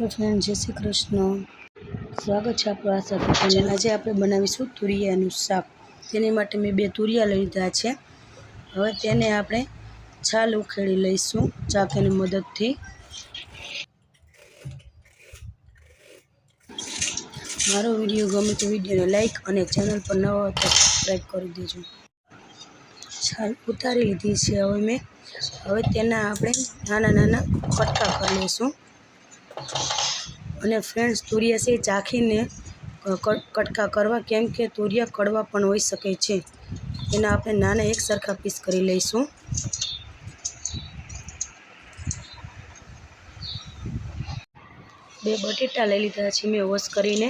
Hello friend જય શ્રી કૃષ્ણ. સ્વાગત છે આપણું આ સાથે. અને આજે આપણે બનાવીશું તુરિયાનું શાક. તેની માટે મેં બે તુરિયા લઈ લીધા છે. હવે તેને આપણે છાલ ઉખેડી લઈશું ચાકીની મદદથી. મારો વીડિયો ગમે તો વિડીયોને લાઇક અને ચેનલ પર નવા હોય સબસ્ક્રાઈબ કરી દેજો. છાલ ઉતારી લીધી છે હવે મેં. હવે તેના આપણે નાના નાના કટકા કરી લઈશું. અને ફ્રેન્ડ્સ તુરિયા છે ચાખીને કટકા કરવા કેમ કે તુરિયા કડવા પણ હોઈ શકે છે. એના આપણે નાના એક સરખા પીસ કરી લઈશું. બે બટેટા લઈ લીધા છે મેં વોશ કરીને.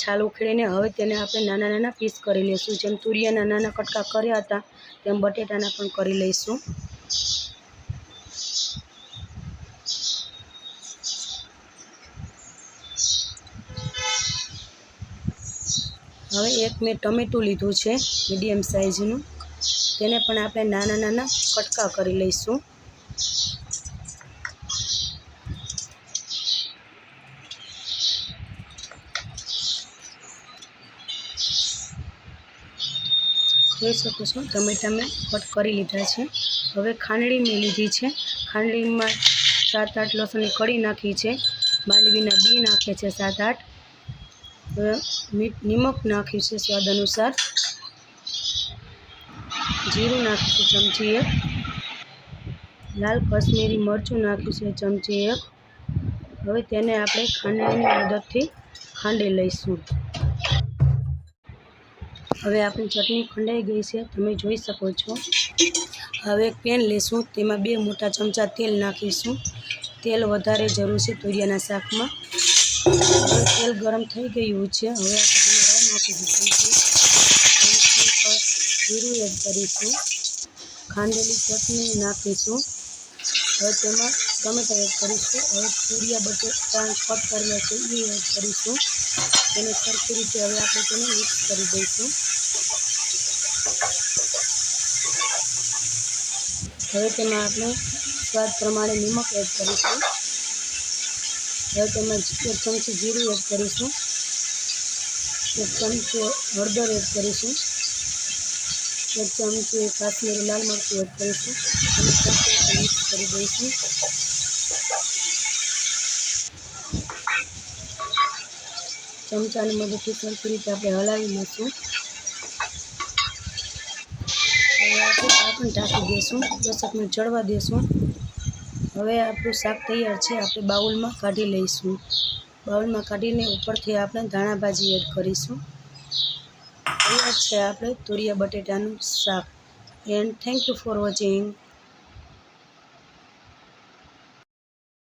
છાલ ઉખેડીને હવે તેને આપણે નાના નાના પીસ કરી લઈશું. જેમ તુરિયાના નાના કટકા કર્યા હતા, તેમ બટેટાના પણ કરી લઈશું. હવે એક મેં ટમેટું લીધું છે, મીડિયમ સાઇઝનું. તેને પણ આપણે નાના નાના કટકા કરી લઈશું. જોઈ શકો છો, ટમેટા મેં કટ કરી લીધા છે. હવે ખાંડળી મેં લીધી છે. ખાંડળીમાં સાત આઠ લસણની કળી નાખી છે. માંડવીના બી નાખે છે સાત આઠ. મીઠ નિમક નાખ્યું છે સ્વાદ અનુસાર. જીરું નાખ્યું છે ચમચી એક. લાલ કશ્મીરી મરચું નાખ્યું છે ચમચી એક. હવે તેને આપણે ખાંડણીની મદદથી ખાંડી લઈશું. હવે આપણી ચટણી ખંડાઈ ગઈ છે, તમે જોઈ શકો છો. હવે એક પેન લેશું, તેમાં બે મોટા ચમચા તેલ નાખીશું. તેલ વધારે જરૂર છે, તુરિયાના શાકમાં. તેલ ગરમ થઈ ગયું છે. હવે આપણે રાઈ નાખી દીધું જીરું એડ કરીશું. ખાંડેલી ચટણી નાખીશું. હવે તેમાં ટમેટા એડ કરીશું. હવે તુરિયા બટેટા કટ કરેલા છે એ એડ કરીશું. તેને સરખી રીતે હવે આપણે તેને મિક્સ કરી દઈશું. હવે તેમાં આપણે સ્વાદ પ્રમાણે નિમક એડ કરીશું. હવે તેમાં એક ચમચી જીરું એડ કરીશું. એક ચમચી હળદર એડ કરીશું. એક ચમચી કાશ્મીરી લાલ મરચું એડ કરીશું. અને સરખી રીતે મિક્સ કરી દઈશું. ચમચાની મદદથી સરખી રીતે આપણે હલાવી લઈશું. હવે આપણે ઢાંકણ ઢાંકી દઈશું. દસક મિનિટ ચડવા દઈશું. હવે આપણું શાક તૈયાર છે, આપણે બાઉલમાં કાઢી લઈશું. બાઉલમાં કાઢીને ઉપરથી આપણે ધાણા ભાજી એડ કરીશું. તૈયાર છે આપણે તુરિયા બટેટાનું શાક. And thank you for watching